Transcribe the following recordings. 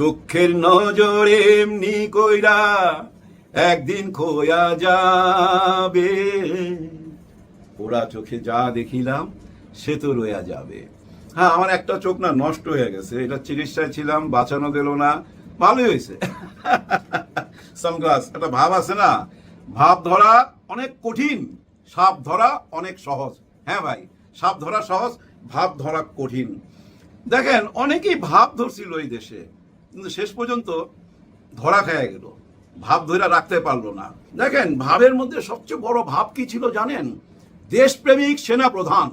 চোখের নজর এমনি কইরা একদিন খোয়া যাবে। ওরা চোখে যা দেখিলাম, সে তো রয়ে যাবে। হ্যাঁ আমার একটা চোখ না নষ্ট হয়ে গেছে। এটা চিকিৎসায় ছিলাম, বাঁচানো গেল না। ভালোই হয়েছে। সানগ্লাস, একটা ভাব আছে না? ভাব ধরা অনেক কঠিন, সাপ ধরা অনেক সহজ। হ্যাঁ ভাই, সাপ ধরা সহজ, ভাব ধরা কঠিন। দেখেন, অনেকেই ভাব ধরছিল এই দেশে। কিন্তু শেষ পর্যন্ত ধরা খেয়ে গেল। ভাব ধরে রাখতে পারল না। দেখেন, ভাবের মধ্যে সবচেয়ে বড় ভাব কি ছিল জানেন? দেশপ্রেমিক সেনা প্রধান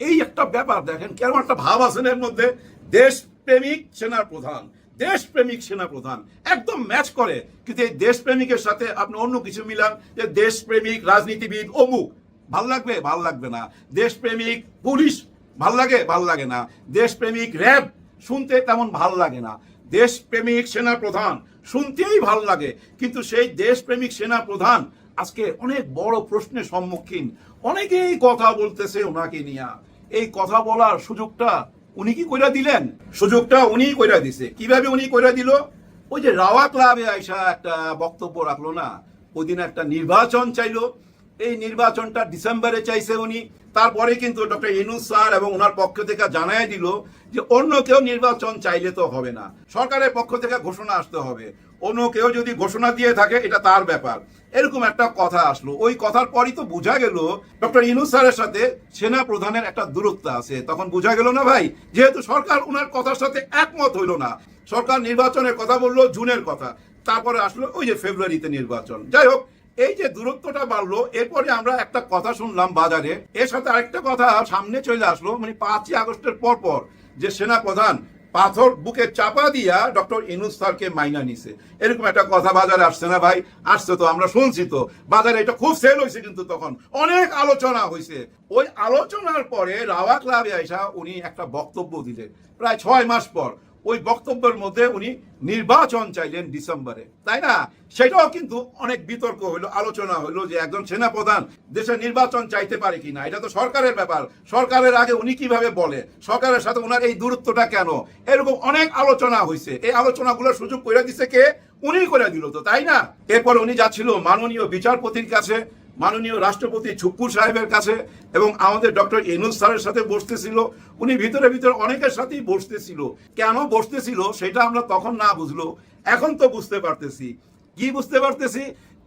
এই একটা ব্যাপার, দেখেন কেমন একটা ভাব আছে না এর মধ্যে? দেশপ্রেমিক সেনা প্রধান দেশপ্রেমিক সেনা প্রধান একদম ম্যাচ করে। কিন্তু এই দেশপ্রেমিকের সাথে আপনি অন্য কিছু মিলান, যে দেশপ্রেমিক রাজনীতিবিদ অমুক। ভালো লাগবে? ভালো লাগবে না। দেশপ্রেমিক পুলিশ ভালো লাগে? ভালো লাগে না। দেশপ্রেমিক র্যাব শুনতে তেমন ভালো লাগে না। দেশপ্রেমিক সেনা প্রধান। শুনতেই ভালো লাগে, কিন্তু সেই দেশপ্রেমিক সেনা প্রধান আজকে অনেক বড় প্রশ্নের সম্মুখীন। অনেকেই কথা বলতেছে ওনাকে নিয়ে। এই কথা বলার সুযোগটা উনি কি কইরা দিলেন? সুযোগটা উনি কইরা দিছে। কীভাবে উনি কইরা দিল? ওই যে রাওয়া ক্লাবে আইসা একটা বক্তব্য রাখল না? ওই দিন একটা নির্বাচন চাইলো। এই নির্বাচনটা ডিসেম্বরে চাইছে উনি। তারপরে কিন্তু ডক্টর ইনুস স্যার এবং ওনার পক্ষ থেকে জানাই দিল যে অন্য কেউ নির্বাচন চাইলে তো হবে না। সরকারের পক্ষ থেকে ঘোষণা আসতে হবে। অন্য কেউ যদি ঘোষণা দিয়ে থাকে, এটা তার ব্যাপার। এরকম একটা কথা আসলো। ওই কথার পরই তো বোঝা গেল, ডক্টর ইনুস স্যারের সাথে সেনা প্রধানের একটা দূরত্ব আছে। তখন বোঝা গেল না ভাই, যেহেতু সরকার ওনার কথার সাথে একমত হইল না। সরকার নির্বাচনের কথা বলল, জুনের কথা। তারপরে আসলো ওই যে ফেব্রুয়ারিতে নির্বাচন। যাই হোক এই যে দূরত্বটা বাড়লো, এরপরে আমরা একটা কথা শুনলাম বাজারে। এর সাথে আরেকটা কথা সামনে চলে আসলো মানে পাঁচই আগস্টের পর পর যে সেনা প্রধান পাথর বুকে চাপা দিয়া ডক্টর ইনুস স্যারকে মাইনা নিছে। এরকম একটা কথা বাজারে আসছে না ভাই? আসছে তো, আমরা শুনছি তো। বাজারে এটা খুব সেল হয়েছে কিন্তু তখন। অনেক আলোচনা হয়েছে। ওই আলোচনার পরে রাওয়া ক্লাবে আইসা উনি একটা বক্তব্য দিলেন। প্রায় ছয় মাস পর। ওই বক্তব্যের মধ্যে উনি নির্বাচন চাইলেন ডিসেম্বরে, তাই না? সেটাও কিন্তু অনেক বিতর্ক হইল আলোচনা হইল যে একজন সেনাপ্রধান দেশে নির্বাচন চাইতে পারে কিনা। এটা তো সরকারের ব্যাপার। সরকারের আগে উনি কীভাবে বলে? সরকারের সাথে ওনার এই দূরত্বটা কেন? এরকম অনেক আলোচনা হয়েছে এই আলোচনাগুলোর সুযোগ করে দিছে কে? উনি করে দিল তো, তাই না? এরপর উনি যাচ্ছিল মাননীয় বিচারপতির কাছে। মাননীয় রাষ্ট্রপতি ছুপ্পু সাহেবের কাছে এবং আমাদের ডক্টর এনুজ স্যারের সাথে বসতেছিল। উনি ভিতরে ভিতরে অনেকের সাথেই বসতেছিল। কেন বসতেছিল সেটা আমরা তখন না বুঝলো। এখন তো বুঝতে পারতেছি। কি বুঝতে পারতেছি?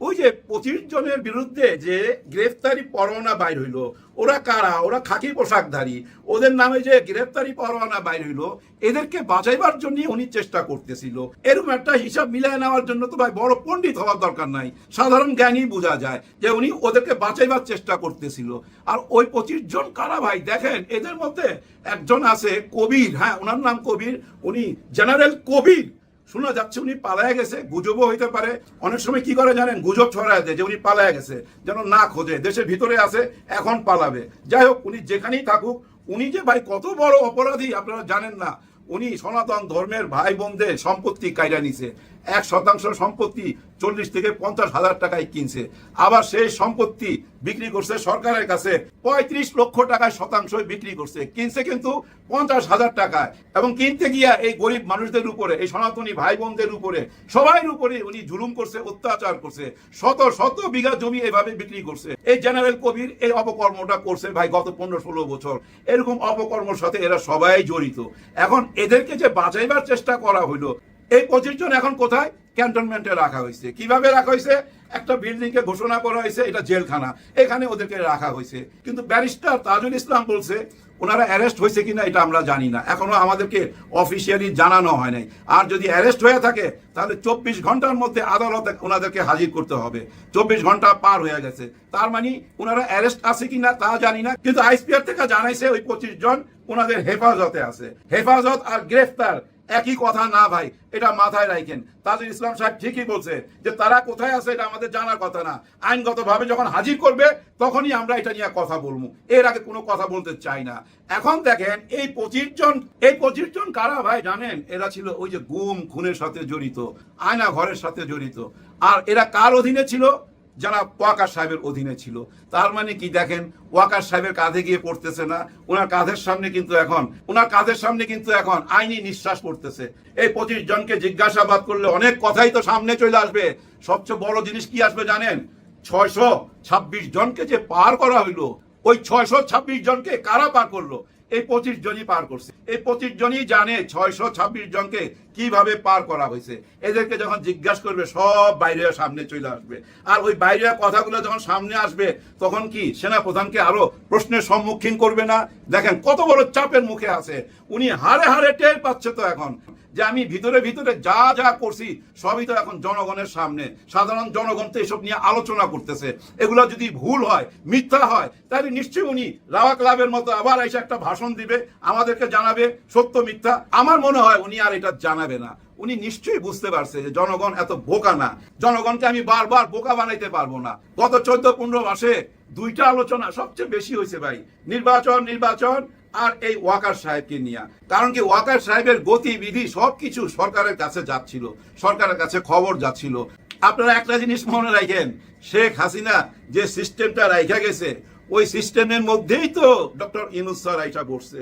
ওই যে পঁচিশ জনের বিরুদ্ধে যে গ্রেফতারি পরোয়ানা বাইর হইল, ওরা কারা? ওরা খাকি পোশাকধারী। ওদের নামে যে গ্রেফতারি পরোয়ানা বাইর হইল, এদেরকে বাঁচাইবার জন্য উনি চেষ্টা করতেছিল। এরকম একটা হিসাব মিলিয়ে নেওয়ার জন্য তো ভাই বড় পণ্ডিত হওয়ার দরকার নাই। সাধারণ জ্ঞানই বোঝা যায় যে উনি ওদেরকে বাঁচাইবার চেষ্টা করতেছিল। আর ওই পঁচিশ জন কারা ভাই? দেখেন, এদের মধ্যে একজন আছে কবির হ্যাঁ ওনার নাম কবির। উনি জেনারেল কবির। শোনা যাচ্ছে উনি পালায় গেছে, গুজবও হইতে পারে। অনেক সময় কি করে জানেন? গুজব ছড়ায় দেয় যে উনি পালায় গেছে, যেন না খোঁজে। দেশের ভিতরে আছে, এখন পালাবে। যাই হোক, উনি যেখানেই থাকুক, উনি যে ভাই কত বড় অপরাধী, আপনারা জানেন না। উনি সনাতন ধর্মের ভাই বোনদের সম্পত্তি কায়রা নিছে। এক শতাংশ সম্পত্তি চল্লিশ থেকে পঞ্চাশ হাজার টাকায় কিনছে। আবার সেই সম্পত্তি বিক্রি করছে সরকারের কাছে পঁয়ত্রিশ লক্ষ টাকায় শতাংশ বিক্রি করছে। কিনছে কিন্তু পঞ্চাশ হাজার টাকায়। এবং কিনতে গিয়া এই গরিব মানুষদের উপরে, এই সনাতনী ভাই বোনদের উপরে সবাই উপরে উনি জুলুম করছে, অত্যাচার করছে। শত শত বিঘা জমি এভাবে বিক্রি করছে। এই জেনারেল কবির এই অপকর্মটা করছে ভাই গত পনেরো ষোলো বছর। এরকম অপকর্মর সাথে এরা সবাই জড়িত। এখন এদেরকে যে বাঁচাইবার চেষ্টা করা হইল এই পঁচিশ জন এখন কোথায়? ক্যান্টনমেন্টে রাখা হয়েছে। কীভাবে রাখা হয়েছে? একটা বিল্ডিং কে ঘোষণা করা হয়েছে, এটা জেলখানা। এখানে ওদেরকে রাখা হয়েছে। কিন্তু ব্যারিস্টার তাজুল ইসলাম বলছে, ওনারা অ্যারেস্ট হয়েছে কিনা এটা আমরা জানি না। এখনও আমাদেরকে অফিসিয়ালি জানানো হয় নাই। আর যদি অ্যারেস্ট হয়ে থাকে, তাহলে চব্বিশ ঘণ্টার মধ্যে আদালতে ওনাদেরকে হাজির করতে হবে। চব্বিশ ঘণ্টা পার হয়ে গেছে। তার মানে ওনারা অ্যারেস্ট আছে কিনা তা জানি না। কিন্তু আইসপিআর থেকে জানাইছে ওই পঁচিশ জন ওনাদের হেফাজতে আছে। হেফাজত আর গ্রেফতার একই কথা না ভাই, এটা মাথায় রাখেন তাজুল ইসলাম সাহেব ঠিকই বলছে যে তারা কোথায় আছে এটা আমাদের জানার কথা না। আইনগতভাবে যখন হাজির করবে, তখনই আমরা এটা নিয়ে কথা বলব। এর আগে কোনো কথা বলতে চাই না। এখন দেখেন, এই পঁচিশ জন, এই পঁচিশ জন কারা ভাই জানেন? এরা ছিল ওই যে গুম, খুনের সাথে জড়িত, আয়না ঘরের সাথে জড়িত। আর এরা কার অধীনে ছিল? যারা ওয়াকার সাহেবের অধীনে ছিল, তার মানে কি দেখেন, ওয়াকার সাহেবের কাঁধে গিয়ে পড়তেছে না, ওনার কাঁধের সামনে কিন্তু এখন, ওনার কাঁধের সামনে কিন্তু এখন আইনি নিঃশ্বাস পড়তেছে। এই পঁচিশ জনকে জিজ্ঞাসাবাদ করলে অনেক কথাই তো সামনে চলে আসবে। সবচেয়ে বড় জিনিস কি আসবে জানেন? ছয়শো ছাব্বিশ জনকে যে পার করা হইল, ওই ছয়শো ছাব্বিশ জনকে কারা পার করল? এই পঁচিশ জনই পার করছে। এই পঁচিশ জনই জানে ছয়শো ছাব্বিশ জনকে কীভাবে পার করা হয়েছে। এদেরকে যখন জিজ্ঞাসা করবে, সব বাইরে সামনে চলে আসবে। আর ওই বাইরে কথাগুলো যখন সামনে আসবে, তখন কি সেনা প্রধানকে আরও প্রশ্নের সম্মুখীন করবে না? দেখেন, কত বড় চাপের মুখে আছে। উনি হারে হারে টের পাচ্ছে তো এখন। যে আমি ভিতরে ভিতরে যা যা করছি, সবই তো এখন জনগণের সামনে। সাধারণ জনগণ তো এসব নিয়ে আলোচনা করতেছে। এগুলো যদি ভুল হয়, মিথ্যা হয়, তাহলে নিশ্চয়ই উনি রাওয়া ক্লাবের মতো আবার এসে একটা ভাষণ দিবে, আমাদেরকে জানাবে, সত্য, মিথ্যা। আমার মনে হয় উনি আর এটা জানাবে না। উনি নিশ্চয়ই বুঝতে পারছে যে জনগণ এত বোকা না। জনগণকে আমি বারবার বোকা বানাইতে পারব না। গত চোদ্দ, পনেরো মাসে দুইটা আলোচনা সবচেয়ে বেশি হয়েছে ভাই। নির্বাচন নির্বাচন আর এই ওয়াকার সাহেবকে নিয়ে। কারণ কি, ওয়াকার সাহেবের গতিবিধি সবকিছু সরকারের কাছে যাচ্ছিল, সরকারের কাছে খবর যাচ্ছিল। আপনারা একটা জিনিস মনে রাখেন, শেখ হাসিনা যে সিস্টেমটা রাইখা গেছে, ওই সিস্টেমের মধ্যেই তো ডক্টর ইনুস স্যার আইসা বসছে।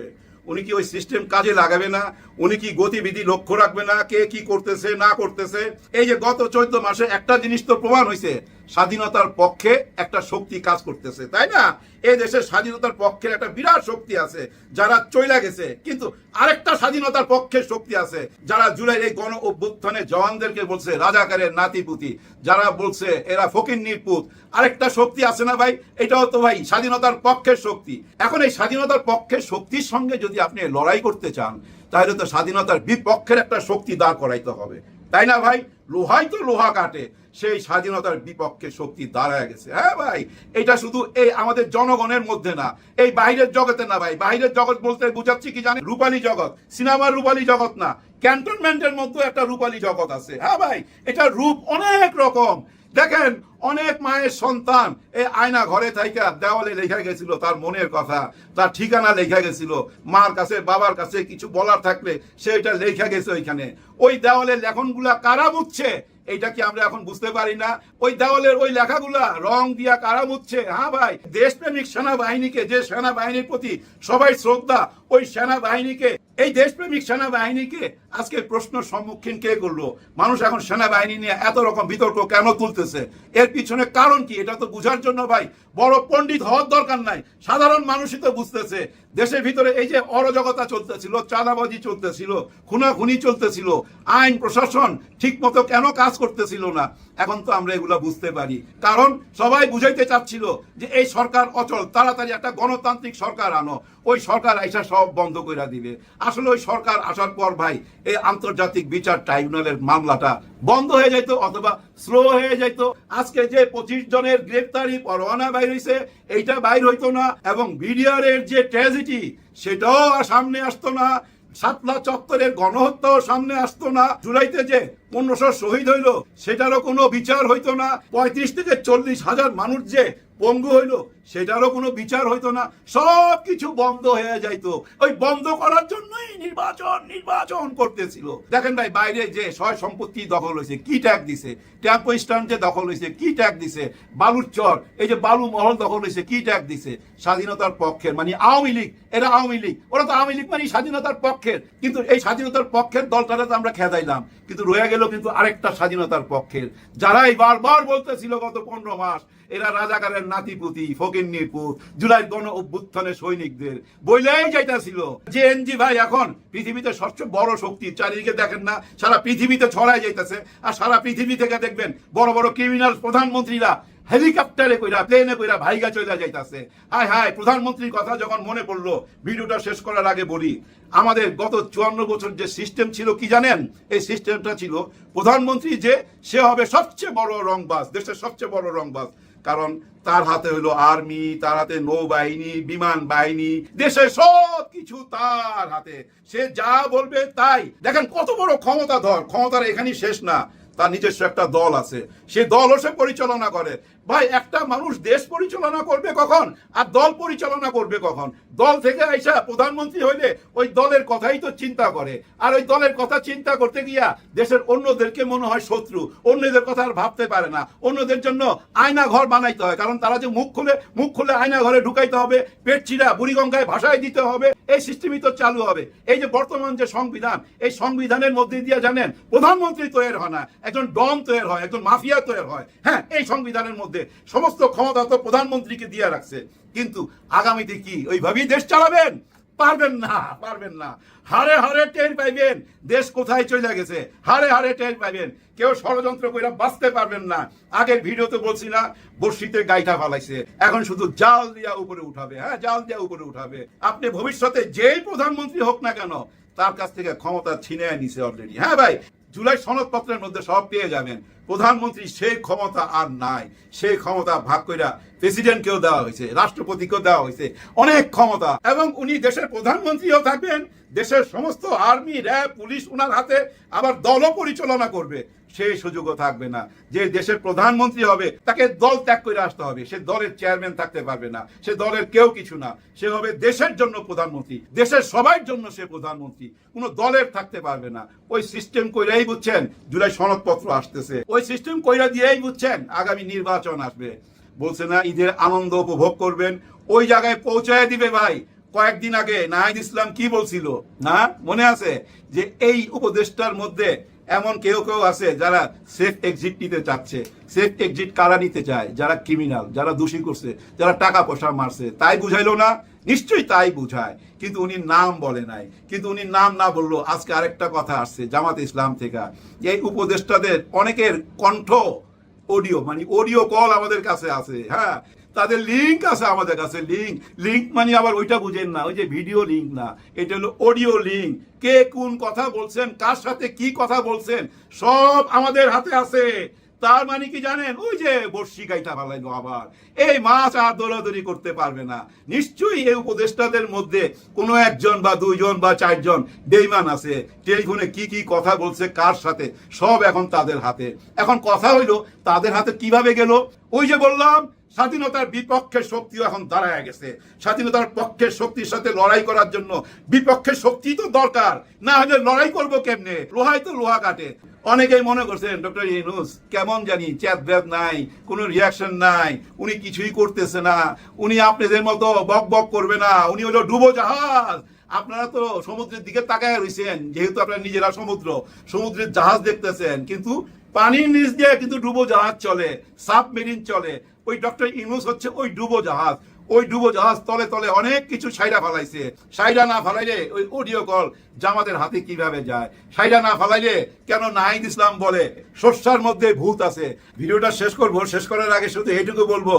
উনি কি ওই সিস্টেম কাজে লাগাবে না? উনি কি গতিবিধি লক্ষ্য রাখবে না? কে কি করতেছে, না করতেছে? এই যে গত চোদ্দ মাসে একটা জিনিস তো প্রমাণ হয়েছে স্বাধীনতার পক্ষে একটা শক্তি কাজ করতেছে, তাই না? এই দেশের স্বাধীনতার পক্ষের একটা বিরাট শক্তি আছে, যারা চইলা গেছে। কিন্তু আরেকটা স্বাধীনতার পক্ষের শক্তি আছে, যারা জুলাই এই গণ অভ্যুত্থানে জওয়ানদেরকে বলছে, রাজাকারের নাতিপুতি, যারা বলছে, এরা ফকির নির্পুত। আরেকটা শক্তি আছে না ভাই? এটাও তো ভাই, স্বাধীনতার পক্ষের শক্তি। এখন এই স্বাধীনতার পক্ষের শক্তির সঙ্গে যদি আপনি লড়াই করতে চান, তাহলে তো স্বাধীনতার বিপক্ষের একটা শক্তি দাঁড় করাইতে হবে। তাই না ভাই? লোহাই তো লোহা কাটে। সেই স্বাধীনতার বিপক্ষে শক্তি দাঁড়ায় গেছে। হ্যাঁ ভাই, এটা শুধু এই আমাদের জনগণের মধ্যে না, এই বাইরের জগতে না ভাই। বাইরের জগৎ বলতে বুঝাচ্ছি কি জানেন রূপালী জগৎ। সিনেমার রূপালী জগৎ না। ক্যান্টনমেন্টের মধ্যে একটা রূপালী জগৎ আছে। হ্যাঁ ভাই, এটা রূপ অনেক রকম। দেখেন, অনেক মায়ের সন্তান এই আয়না ঘরে থাইকা দেওয়ালে লেখা গেছিল তার মনের কথা, তার ঠিকানা লেখা গেছিল, মার কাছে, বাবার কাছে কিছু বলার থাকলে সেটা লেখা গেছে ওইখানে। ওই দেওয়ালের লেখনগুলা কারা মুচ্ছে এইটা কি আমরা এখন বুঝতে পারি না? ওই দেওয়ালের ওই লেখাগুলা রং দিয়া কারাম মুচ্ছে হ্যাঁ ভাই, দেশপ্রেমিক সেনাবাহিনীকে, যে সেনাবাহিনীর প্রতি সবাই শ্রদ্ধা ওই সেনাবাহিনীকে, এই দেশপ্রেমিক সেনাবাহিনীকে আজকে প্রশ্ন সম্মুখীন কে করল? মানুষ এখন সেনাবাহিনী নিয়ে এত রকম বিতর্ক কেন তুলতেছে? এর পিছনে কারণ কি? এটা তো বুঝার জন্য ভাই, বড় পণ্ডিত হওয়ার দরকার নাই। সাধারণ মানুষই তো বুঝতেছে। দেশের ভিতরে এই যে অরাজকতা চলতেছিল, চাঁদাবাজি চলতেছিল, খুনাখুনি চলতেছিল, আইন, প্রশাসন ঠিক মতো কেন কাজ করতেছিল না? এখন তো আমরা এগুলা বুঝতে পারি। কারণ সবাই বুঝাইতে চাচ্ছিল যে এই সরকার অচল, তাড়াতাড়ি একটা গণতান্ত্রিক সরকার আনো। ওই সরকার আইসা সব বন্ধ করে দিবে। আসলে ওই সরকার আসার পর ভাই, এই আন্তর্জাতিক বিচার ট্রাইব্যুনালের মামলাটা বন্ধ হয়ে যাইতো অথবা স্লো হয়ে যাইতো। আজকে যে পঁচিশ জনের গ্রেপ্তারি পরোয়ানা বাইর হইছে, এইটা বাইর হইতো না এবং বিডিআর যে ট্র্যাজেডি, সেটাও সামনে আসতো না। সাতলা চত্বরের গণহত্যাও সামনে আসতো না। জুলাইতে যে পনেরোশো শহীদ হইল, সেটারও কোনো বিচার হইতো না। পঁয়ত্রিশ থেকে চল্লিশ হাজার মানুষ যে পঙ্গু হইল, সেটারও কোনো বিচার হইতো না সব কিছু বন্ধ হয়ে যাইতো। ওই বন্ধ করার জন্যই নির্বাচন নির্বাচন করতেছিল। দেখেন ভাই, বাইরে যে সয় সম্পত্তি দখল হয়েছে কি ট্যাগ দিছে? ট্যাম্পো স্ট্যান্ড যে দখল হয়েছে কি ট্যাগ দিছে? বালুর চর, এই যে বালু মহল দখল হয়েছে কি ট্যাগ দিছে? স্বাধীনতার পক্ষের মানে আওয়ামী লীগ, এরা আওয়ামী লীগ, ওরা তো আওয়ামী লীগ মানে স্বাধীনতার পক্ষের। কিন্তু এই স্বাধীনতার পক্ষের দলটারে তো আমরা খেদাইলাম, কিন্তু রয়ে গেল কিন্তু আরেকটা স্বাধীনতার পক্ষের। যারাই বারবার বলতেছিল গত পনেরো মাস এরা রাজাকারের নাতিপুতি, ফকিন্নির পুত, জুলাই গণ অভ্যুত্থানের সৈনিকদের। বইলেই যাইতাছিল। যে এনজি ভাই এখন পৃথিবীতে সবচেয়ে বড় শক্তি। চারিদিকে দেখেন না, সারা পৃথিবীতে ছড়ায় যাইতেছে। আর সারা পৃথিবী থেকে দেখবেন, বড় বড় ক্রিমিনাল প্রধানমন্ত্রীরা হেলিকপ্টারে কইরা প্লেনে কইরা ভাইগা চলে যাইতাছে। হায় হায়, প্রধানমন্ত্রীর কথা যখন মনে পড়ল, ভিডিওটা শেষ করার আগে বলি, আমাদের গত চুয়ান্ন বছর যে সিস্টেম ছিল, কি জানেন? এই সিস্টেমটা ছিল, প্রধানমন্ত্রী যে, সে হবে সবচেয়ে বড় রংবাজ, দেশের সবচেয়ে বড় রংবাজ। কারণ তার হাতে হলো আর্মি, তার হাতে নৌবাহিনী, বিমান বাহিনী, দেশে সব কিছু তার হাতে। সে যা বলবে তাই। দেখেন কত বড় ক্ষমতা ধর ক্ষমতার এখানেই শেষ না। তার নিজস্ব একটা দল আছে। সে দলও সে পরিচালনা করে। ভাই, একটা মানুষ দেশ পরিচালনা করবে কখন? আর দল পরিচালনা করবে কখন? দল থেকে আইসা প্রধানমন্ত্রী হইলে ওই দলের কথাই তো চিন্তা করে। আর ওই দলের কথা চিন্তা করতে গিয়া দেশের অন্যদেরকে মনে হয় শত্রু। অন্যদের কথা আর ভাবতে পারে না। অন্যদের জন্য আয়না ঘর বানাইতে হয়। কারণ তারা যে মুখ খুলে মুখ খুলে আয়না ঘরে ঢুকাইতে হবে, পেট চিরা বুড়িগঙ্গায় ভাষায় দিতে হবে, এই সিস্টেমই তো চালু হবে। এই যে বর্তমান যে সংবিধান, এই সংবিধানের মধ্যে দিয়ে জানেন, প্রধানমন্ত্রী তৈরি হয় না, একজন ডম তৈরি হয়, একজন মাফিয়া তৈরি হয়। হ্যাঁ এই সংবিধানের মধ্যে সমস্ত ক্ষমতা তো প্রধানমন্ত্রীকে দিয়ে রাখছে। কিন্তু আগামীতে কি ওইভাবেই দেশ চালাবেন? পারবেন না পারবেন না। হারে হারে টের পাইবেন, দেশ কোথায় চলে গেছে? হারে হারে টের পাইবেন। কেউ ষড়যন্ত্র করে বাঁচতে পারবেন না। আগের ভিডিওতে বলছি না বর্ষিতে গাইটা ফালাইছে। এখন শুধু জাল দিয়া উপরে উঠাবে হ্যাঁ? জাল দিয়া উপরে উঠাবে। আপনি ভবিষ্যতে যেই প্রধানমন্ত্রী হোক না কেন, তার কাছ থেকে ক্ষমতা ছিনে নিছে অলরেডি হ্যাঁ ভাই? জুলাই সনদপত্রের মধ্যে সব পেয়ে যাবেন। প্রধানমন্ত্রী সেই ক্ষমতা আর নাই। সেই ক্ষমতা ভাগ কইরা প্রেসিডেন্টকেও দেওয়া হয়েছে, রাষ্ট্রপতিকেও দেওয়া হয়েছে। অনেক ক্ষমতা। এবং উনি দেশের প্রধানমন্ত্রীও থাকবেন, দেশের সমস্ত আর্মি, র্যাব, পুলিশ উনার হাতে আবার দলও পরিচালনা করবে। সেই সুযোগও থাকবে না। যে দেশের প্রধানমন্ত্রী হবে, তাকে দল ত্যাগ করে আসতে হবে। সে দলের চেয়ারম্যান থাকতে পারবে না। সে দলের কেউ কিছু না। সে হবে দেশের জন্য প্রধানমন্ত্রী। দেশের সবার জন্য সে প্রধানমন্ত্রী। কোনো দলের থাকতে পারবে না। ওই সিস্টেম কইরাই বুঝছেন, জুলাই সনদপত্র আসতেছে। ওই সিস্টেম কইরা দিয়েই বুঝছেন, আগামী নির্বাচন আসবে। বলছে না, ঈদের আনন্দ উপভোগ করবেন। ওই জায়গায় পৌঁছায় দিবে ভাই। কয়েকদিন আগে নাহিদ ইসলাম কি বলছিল? না? মনে আছে? যে এই উপদেশটার মধ্যে এমন কেউ কেউ আছে যারা সেফ এক্সিট নিতে চাচ্ছে। সেফ এক্সিট কারা নিতে চায়? যারা ক্রিমিনাল যারা দোষী করছে, যারা টাকা পয়সা মারছে। তাই বুঝাইলো না? নিশ্চয়ই তাই বুঝায়। কিন্তু উনি নাম বলে নাই। কিন্তু উনি নাম না বলল, আজকে আরেকটা কথা আসছে জামাত ইসলাম থেকে। এই উপদেষ্টাদের অনেকের কণ্ঠ অডিও মানে অডিও কল আমাদের কাছে আছে হ্যাঁ? তাদের লিঙ্ক আছে আমাদের কাছে লিঙ্ক লিঙ্ক মানে আবার ওইটা বুঝেন না, ওই যে ভিডিও লিঙ্ক না। এটা হলো অডিও লিঙ্ক কে কোন কথা বলছেন, কার সাথে কি কথা বলছেন, সব আমাদের হাতে আছে। তার মানে কি জানেন? ওই যে বর্ষি গাইটা ফালাইলো আবার। এই মাছ আর দৌড়াদৌড়ি করতে পারবে না। নিশ্চয়ই এই উপদেষ্টাদের মধ্যে কোনো একজন বা দুইজন বা চারজন বেইমান আছে। টেলিফোনে কি কি কথা বলছে, কার সাথে, সব এখন তাদের হাতে। এখন কথা হইল, তাদের হাতে কীভাবে গেল? ওই যে বললাম স্বাধীনতার বিপক্ষের শক্তিও এখন দাঁড়ায় গেছে। স্বাধীনতার পক্ষের শক্তির সাথে লড়াই করার জন্য বিপক্ষের শক্তি তো দরকার। না হলে লড়াই করব কেমনে? লোহাই তো লোহা কাটে। অনেকেই মনে করছেন, ডক্টর ইনুস কেমন জানি চ্যাট ব্যাপ নাই, কোনো রিয়াকশন নাই, উনি কিছুই করতেছে না, উনি আপনাদের মতো বক বক করবে না, উনি হলো ডুবো জাহাজ আপনারা তো সমুদ্রের দিকে তাকায় রয়েছেন যেহেতু আপনারা নিজেরা সমুদ্র, সমুদ্রের জাহাজ দেখতেছেন, কিন্তু পানির নিচ দিয়ে কিন্তু ডুবো জাহাজ চলে, সাবমেরিন চলে ওই ডক্টর ইনুস হচ্ছে ওই ডুবো জাহাজ। ওই ডুবো জাহাজ তলে তলে অনেক কিছু সাইরা ফালাইছে। সাইরা না ফালাইলে ওই অডিও কল জামাতের হাতে কীভাবে যায়? সাইরা না ফালাইলে কেন নাহিদ ইসলাম বলে? শস্যার মধ্যে ভূত আছে। ভিডিওটা শেষ করব, শেষ করার আগে শুধু এইটুকু বলব,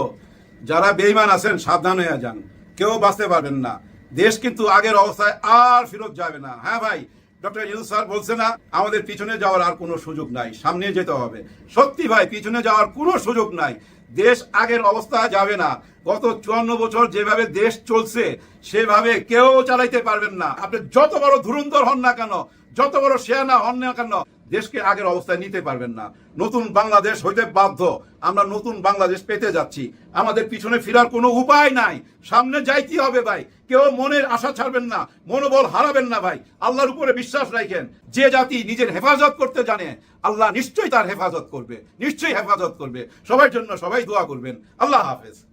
যারা বেইমান আছেন, সাবধান হয়ে যান। কেউ বাঁচতে পারবেন না। দেশ কিন্তু আগের অবস্থায় আর ফেরত যাবে না। হ্যাঁ ভাই, ডক্টর ইউনুস স্যার বলছে না, আমাদের পিছনে যাওয়ার আর কোনো সুযোগ নাই, সামনে যেতে হবে। সত্যি ভাই, পিছনে যাওয়ার কোনো সুযোগ নাই। দেশ আগের অবস্থা যাবে না। গত চুয়ান্ন বছর যেভাবে দেশ চলছে, সেভাবে কেউ চালাইতে পারবেন না। আপনি যত বড় ধুরন্ধর হন না কেন, যত বড় শেয়ানা হন না কেন দেশকে আগের অবস্থায় নিতে পারবেন না। নতুন বাংলাদেশ হইতে বাধ্য। আমরা নতুন বাংলাদেশ পেতে যাচ্ছি। আমাদের পিছনে ফেরার কোনো উপায় নাই। সামনে যাইতে হবে ভাই। কেউ মনের আশা ছাড়বেন না, মনোবল হারাবেন না ভাই। আল্লাহর উপরে বিশ্বাস রাখেন যে জাতি নিজের হেফাজত করতে জানে, আল্লাহ নিশ্চয়ই তার হেফাজত করবে। নিশ্চয়ই হেফাজত করবে। সবার জন্য সবাই দোয়া করবেন। আল্লাহ হাফেজ।